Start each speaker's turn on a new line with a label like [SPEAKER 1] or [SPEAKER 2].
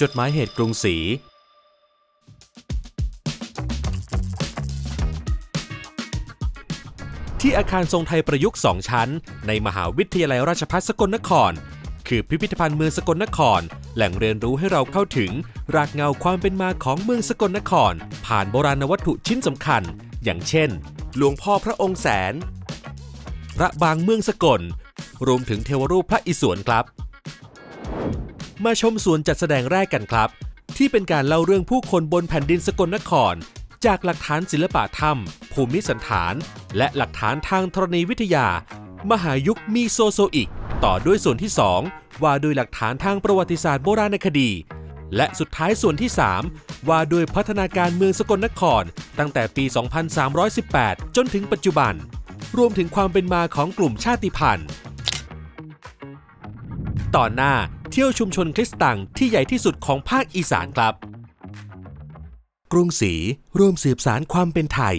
[SPEAKER 1] จดหมายเหตุกรุงศรี ที่อาคารทรงไทยประยุกต์สองชั้น ในมหาวิทยาลัยราชภัฏสกลนคร คือพิพิธภัณฑ์เมืองสกลนคร แหล่งเรียนรู้ให้เราเข้าถึง รากเงาความเป็นมาของเมืองสกลนคร ผ่านโบราณวัตถุชิ้นสำคัญ อย่างเช่น หลวงพ่อพระองค์แสน พระบางเมืองสกล รวมถึงเทวรูปพระอิศวรครับ มาชมส่วนจัดแสดงแรกกันครับ ที่เป็นการเล่าเรื่องผู้คนบนแผ่นดินสกลนคร จากหลักฐานศิลปะถ้ำภูมิสันฐาน และหลักฐานทางธรณีวิทยา มหายุคมีโซโซอิก ต่อด้วยส่วนที่ 2 ว่าด้วยหลักฐานทางประวัติศาสตร์โบราณคดี และสุดท้ายส่วนที่ 3 ว่าด้วยพัฒนาการเมืองสกลนคร ตั้งแต่ปี 2318 จนถึงปัจจุบัน รวมถึงความเป็นมาของกลุ่มชาติพันธุ์ ตอนหน้า ที่ยวชุมชนคริสต่างที่ใหญ่ที่สุดของภาคอีสานครับ กรุงศรีร่วมสืบสารความเป็นไทย